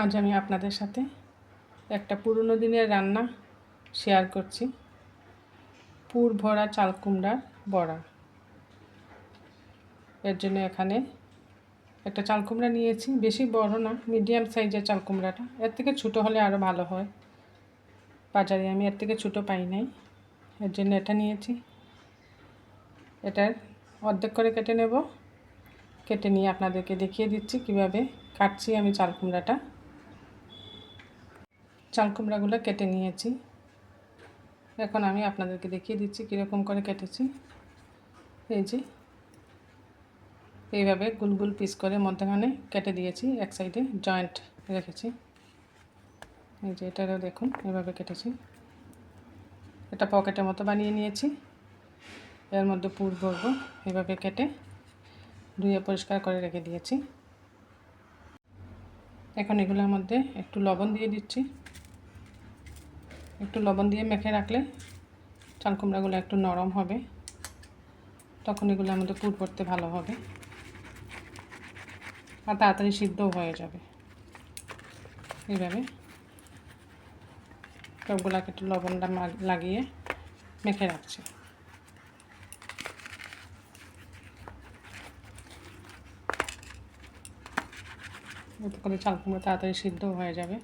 আজ আমি আপনাদের সাথে একটা পুরনো দিনের রান্না শেয়ার করছি। পুর ভরা চাল কুমড়ার বড়া। এর জন্য এখানে একটা চাল কুমড়া নিয়েছি। বেশি বড় না মিডিয়াম সাইজের চাল কুমড়াটা। এর থেকে ছোটো হলে আরও ভালো হয়। বাজারে আমি এর থেকে ছোটো পাই নাই। এর জন্য এটা নিয়েছি। এটার অর্ধেক করে কেটে নেব। কেটে নিয়ে আপনাদেরকে দেখিয়ে দিচ্ছি কীভাবে কাটছি আমি চাল কুমড়াটা। চাল কুমড়াগুলো কেটে নিয়েছি। এখন আমি আপনাদেরকে দেখিয়ে দিচ্ছি কীরকম করে কেটেছি। এই যে, এইভাবে গুল গুল পিস করে মধ্যখানে কেটে দিয়েছি, এক সাইডে জয়েন্ট রেখেছি। এই যে, এটারও দেখুন এভাবে কেটেছি। এটা পকেটের মতো বানিয়ে নিয়েছি। এর মধ্যে পুর ভরবো, এভাবে কেটে ধুয়ে পরিষ্কার করে রেখে দিয়েছি। এখন এগুলোর মধ্যে একটু লবণ দিয়ে দিচ্ছি। একটু লবণ দিয়ে মেখে রাখলে চাল কুমড়াগুলো একটু নরম হবে। তখন এগুলো আমাদের পুর করতে ভালো হবে। আর তাড়াতাড়ি সিদ্ধও হয়ে যাবে। এইভাবে সবগুলাকে একটু লবণটা লাগিয়ে মেখে রাখছি। এতে করে চাল কুমড়ো তাড়াতাড়ি সিদ্ধ হয়ে যাবে।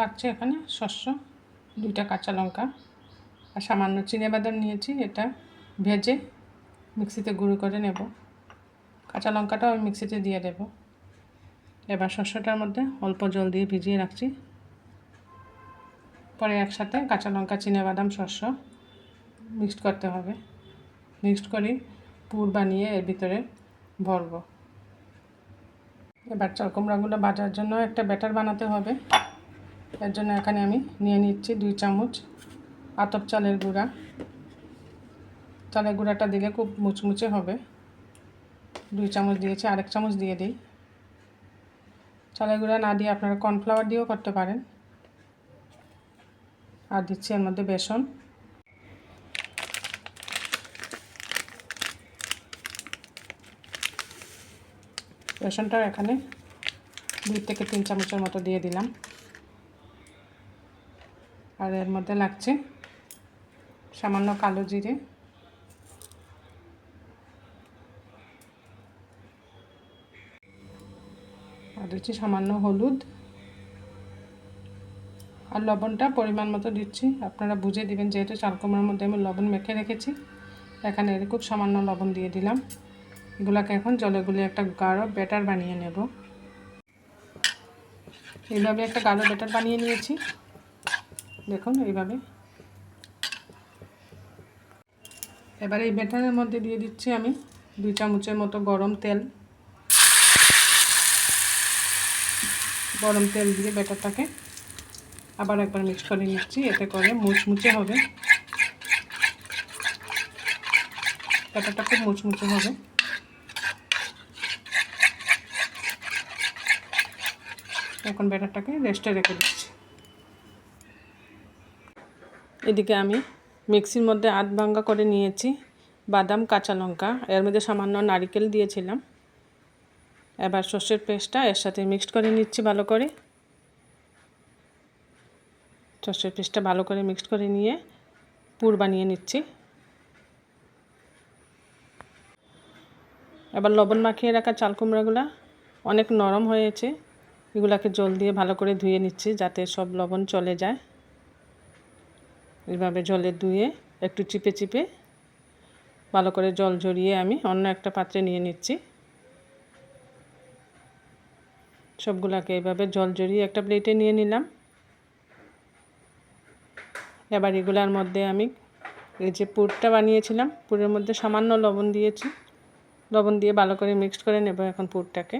লাগছে এখানে, শস্য, দুইটা কাঁচা লঙ্কা আর সামান্য বাদাম নিয়েছি, এটা ভেজে মিক্সিতে গুঁড়ো করে নেব। কাঁচা লঙ্কাটাও আমি মিক্সিতে দিয়ে দেব। এবার শস্যটার মধ্যে অল্প জল দিয়ে ভিজিয়ে রাখছি। পরে একসাথে কাঁচা লঙ্কা বাদাম, শস্য মিক্সড করতে হবে। মিক্সড করে পুর বানিয়ে এর ভিতরে ভরবো। এবার চাল কুমড়াগুলো বাজার জন্য একটা ব্যাটার বানাতে হবে। এর জন্য এখানে আমি নিয়ে নিচ্ছি দুই চামচ আতপ চালের গুঁড়া। চালের গুঁড়াটা দিলে খুব মুচমুচে হবে। দুই চামচ দিয়েছি, আরেক চামচ দিয়ে দিই। চালের গুঁড়া না দিয়ে আপনারা কর্নফ্লাওয়ার দিয়েও করতে পারেন। আর দিচ্ছি এর মধ্যে বেসন। বেসনটা এখানে দুই থেকে তিন চামচের মতো দিয়ে দিলাম। আর এর মধ্যে লাগছে। সামান্য কালো জিরে। আর দিচ্ছি সামান্য হলুদ। আর লবণটা পরিমাণ মতো দিচ্ছি। আপনারা বুঝে দিবেন, যেহেতু চালকুমড়ার মধ্যে আমি লবণ মেখে রেখেছি, এখানে খুব সামান্য লবণ দিয়ে দিলাম। এগুলাকে এখন জলে গুলিয়ে একটা গাঢ় ব্যাটার বানিয়ে নেব। এইভাবে একটা গাঢ় ব্যাটার বানিয়ে নিয়েছি। দেখুন, এইভাবে। এবার এই ব্যাটারের মধ্যে দিয়ে দিচ্ছি আমি দুই চামচের মতো গরম তেল। গরম তেল দিয়ে ব্যাটারটাকে আবার একবার মিক্স করে নিচ্ছি, এতে করে মুচমুচে হবে। ব্যাটারটা খুব মুচমুচে হবে। এখন ব্যাটারটাকে রেস্টে রেখে দিচ্ছি। এদিকে আমি মিক্সির মধ্যে আধ ভাঙ্গা করে নিয়েছি বাদাম, কাঁচা লঙ্কা। এর মধ্যে সামান্য নারিকেল দিয়েছিলাম। এবার সর্ষের পেস্টটা এর সাথে মিক্সড করে নিচ্ছি ভালো করে। সর্ষের পেস্টটা ভালো করে মিক্সড করে নিয়ে পুর বানিয়ে নিচ্ছি। এবার লবণ মাখিয়ে রাখা চাল কুমড়াগুলা অনেক নরম হয়েছে। এগুলাকে জল দিয়ে ভালো করে ধুয়ে নিচ্ছি যাতে সব লবণ চলে যায়। এইভাবে জলে ধুয়ে একটু চিপে চিপে ভালো করে জল ঝরিয়ে আমি অন্য একটা পাত্রে নিয়ে নিচ্ছি। সবগুলাকে এভাবে জল জড়িয়ে একটা প্লেটে নিয়ে নিলাম। এবার এগুলার মধ্যে আমি এই যে পুরটা বানিয়েছিলাম, পুরের মধ্যে সামান্য লবণ দিয়েছি। লবণ দিয়ে ভালো করে মিক্সড করে নেব এখন পুরটাকে।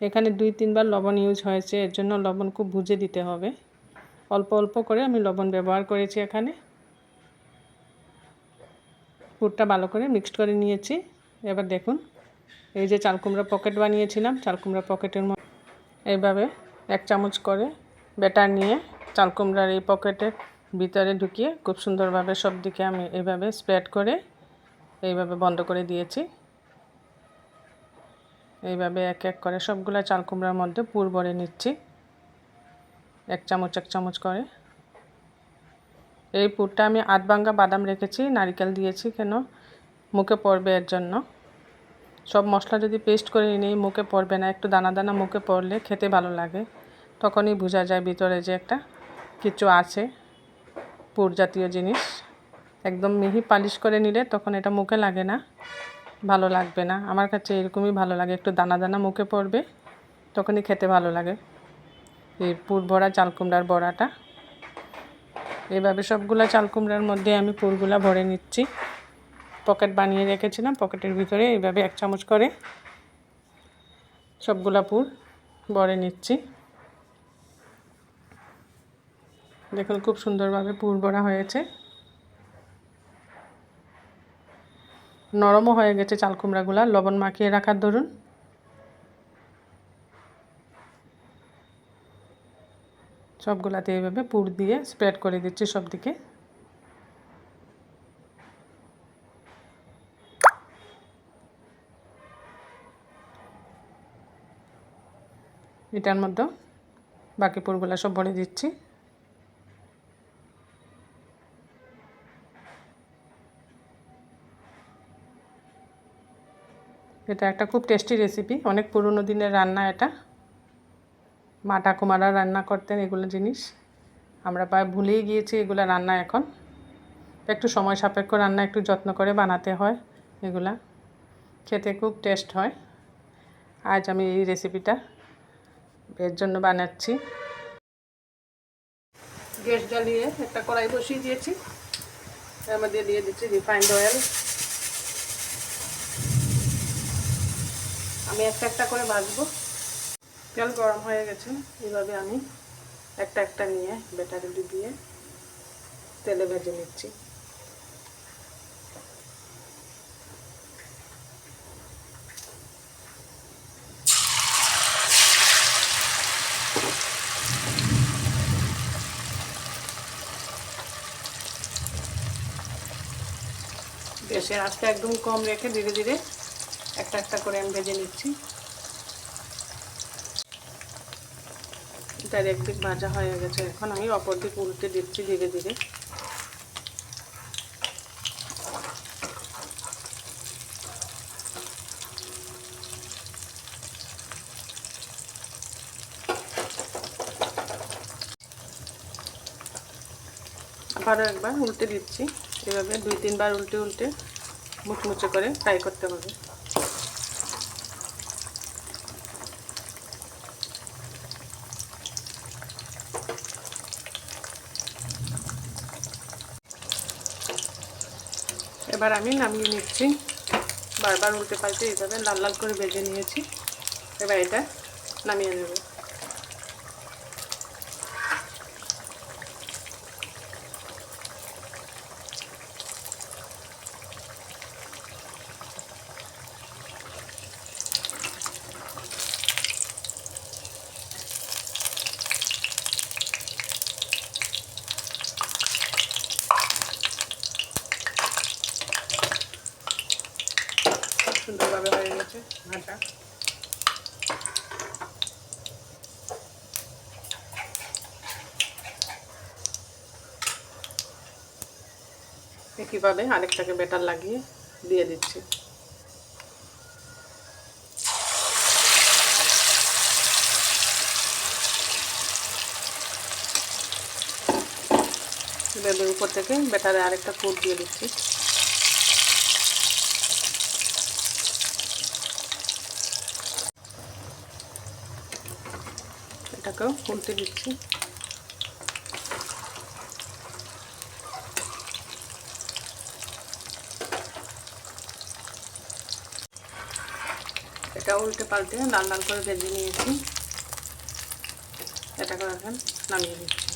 এখানে দুই তিনবার লবণ ইউজ হয়েছে, এর জন্য লবণ খুব বুঝে দিতে হবে। অল্প অল্প করে আমি লবণ ব্যবহার করেছি এখানে। পুরটা ভালো করে মিক্সড করে নিয়েছি। এবার দেখুন, এই যে চালকুমড়া পকেট বানিয়েছিলাম চালকুমড়া পকেটের মধ্যে এইভাবে এক চামচ করে ব্যাটার নিয়ে চালকুমড়ার এই পকেটের ভিতরে ঢুকিয়ে খুব সুন্দরভাবে সব দিকে আমি এইভাবে স্প্রেড করে এইভাবে বন্ধ করে দিয়েছি। এইভাবে এক এক করে সবগুলো চাল কুমড়ার মধ্যে পুর ভরে নিচ্ছি। এক চামচ এক চামচ করে। এই পুরটা আমি আধ ভাঙ্গা বাদাম রেখেছি, নারিকেল দিয়েছি কেন? মুখে পড়বে এর জন্য। সব মশলা যদি পেস্ট করে নিই, মুখে পড়বে না। একটু দানা দানা মুখে পড়লে খেতে ভালো লাগে। তখনই বোঝা যায় ভিতরে যে একটা কিছু আছে, পুর জাতীয় জিনিস। একদম মিহি পালিশ করে নিলে তখন এটা মুখে লাগে না, ভালো লাগবে না। আমার কাছে এরকমই ভালো লাগে। একটু দানা দানা মুখে পড়বে, তখনই খেতে ভালো লাগে। এই পুর ভরা চাল কুমড়ার বড়াটা। এভাবে সবগুলা চাল কুমড়ার মধ্যে আমি পুরগুলা ভরে নিচ্ছি। পকেট বানিয়ে রেখেছিলাম, পকেটের ভিতরে এইভাবে এক চামচ করে সবগুলা পুর ভরে নিচ্ছি। দেখুন খুব সুন্দরভাবে পুর ভরা হয়েছে। নরমও হয়ে গেছে চাল কুমড়াগুলা লবণ মাখিয়ে রাখার ধরুন সবগুলাতে এইভাবে পুর দিয়ে স্প্রেড করে দিচ্ছি সব দিকে এটার মধ্যে বাকি পুরগুলা সব ভরে দিচ্ছি। এটা একটা খুব টেস্টি রেসিপি অনেক পুরনো দিনের রান্না এটা। মা ঠাকুমারা রান্না করতেন এগুলো জিনিস। আমরা প্রায় ভুলেই গিয়েছি এগুলো রান্না এখন। একটু সময় সাপেক্ষ রান্না একটু যত্ন করে বানাতে হয় এগুলা। খেতে খুব টেস্ট হয়। আজ আমি এই রেসিপিটা এর জন্য বানাচ্ছি। গ্যাস জ্বালিয়ে একটা কড়াই বসিয়ে দিয়েছি। এর মধ্যে দিয়ে দিচ্ছি রিফাইন্ড অয়েল আমি একটা একটা করে ভাজবো। তেল গরম হয়ে গেছে এইভাবে আমি একটা একটা নিয়ে ব্যাটারি দিয়ে তেলে ভেজে নিচ্ছি। গ্যাসের আঁচটা একদম কম রেখে ধীরে ধীরে একটা একটা করে আমি ভেজে নিচ্ছি। তার একদিক ভাজা হয়ে গেছে। এখন আমি অপর দিক উল্টে দিচ্ছি ধীরে ধীরে। আবারও একবার উল্টে দিচ্ছি। এভাবে দুই তিনবার উল্টে উল্টে মুচমুচে করে ফ্রাই করতে হবে। এবার আমি নামিয়ে নিচ্ছি। বারবার উল্টে পাল্টে এইভাবে লাল লাল করে ভেজে নিয়েছি। এবার এটা নামিয়ে নেব। সুন্দরভাবে হয়ে গেছে ভাজা একইভাবে আরেকটাকে বেটার লাগিয়ে দিয়ে দিচ্ছি। বেলের উপর থেকে বেটারে আরেকটা কোট দিয়ে দিচ্ছি। এটাকেও উল্টে দিচ্ছি। এটা উল্টে পাল্টে লাল লাল করে ভেজে নিয়েছি। এটাকে এখন নামিয়ে দিচ্ছি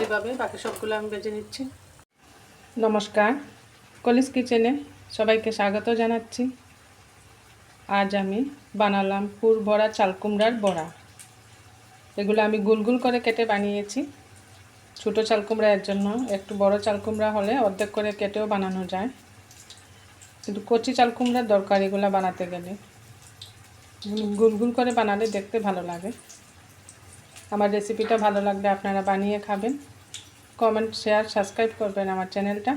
এইভাবে বাকি সবগুলো আমি ভেজে নিচ্ছি। নমস্কার। কলিস কিচেনে সবাইকে স্বাগত জানাচ্ছি। আজ আমি বানালাম পুর বড়া চাল কুমড়ার বড়া। এগুলো আমি গুল গুল করে কেটে বানিয়েছি। ছোটো চাল কুমড়া এর জন্য একটু বড় চাল কুমড়া হলে অর্ধেক করে কেটেও বানানো যায়। কিন্তু কচি চাল কুমড়ার দরকার এগুলো বানাতে গেলে। গুল গুল করে বানালে দেখতে ভালো লাগে। আমার রেসিপিটা ভালো লাগলে আপনারা বানিয়ে খাবেন। কমেন্ট শেয়ার সাবস্ক্রাইব করবেন আমার চ্যানেলটা।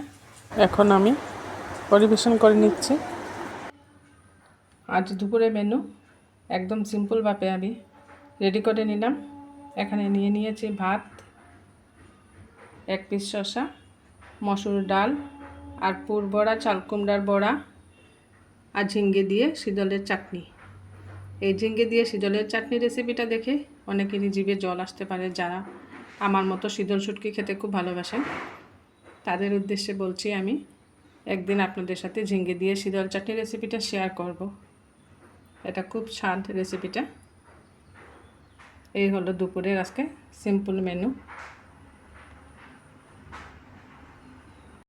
এখন আমি পরিবেশন করে নিচ্ছি। আজ দুপুরে মেনু একদম সিম্পলভাবে আমি রেডি করে নিলাম। এখানে নিয়ে নিয়েছি ভাত এক পিস শসা মসুর ডাল আর পুর বড়া চালকুমড়ার বড়া আর ঝিঙ্গে দিয়ে শীতলের চাটনি। এই ঝিঙ্গে দিয়ে শীতলের চাটনি রেসিপিটা দেখে অনেকেরই জিভে জল আসতে পারে যারা আমার মতো শীতল শুটকি খেতে খুব ভালোবাসেন। তাদের উদ্দেশ্যে বলছি আমি, একদিন আপনাদের সাথে ঝিঙ্গে দিয়ে শীতল চাটনি রেসিপিটা শেয়ার করব। এটা খুব স্বাদ রেসিপিটা এই হলো দুপুরের আজকে সিম্পল মেনু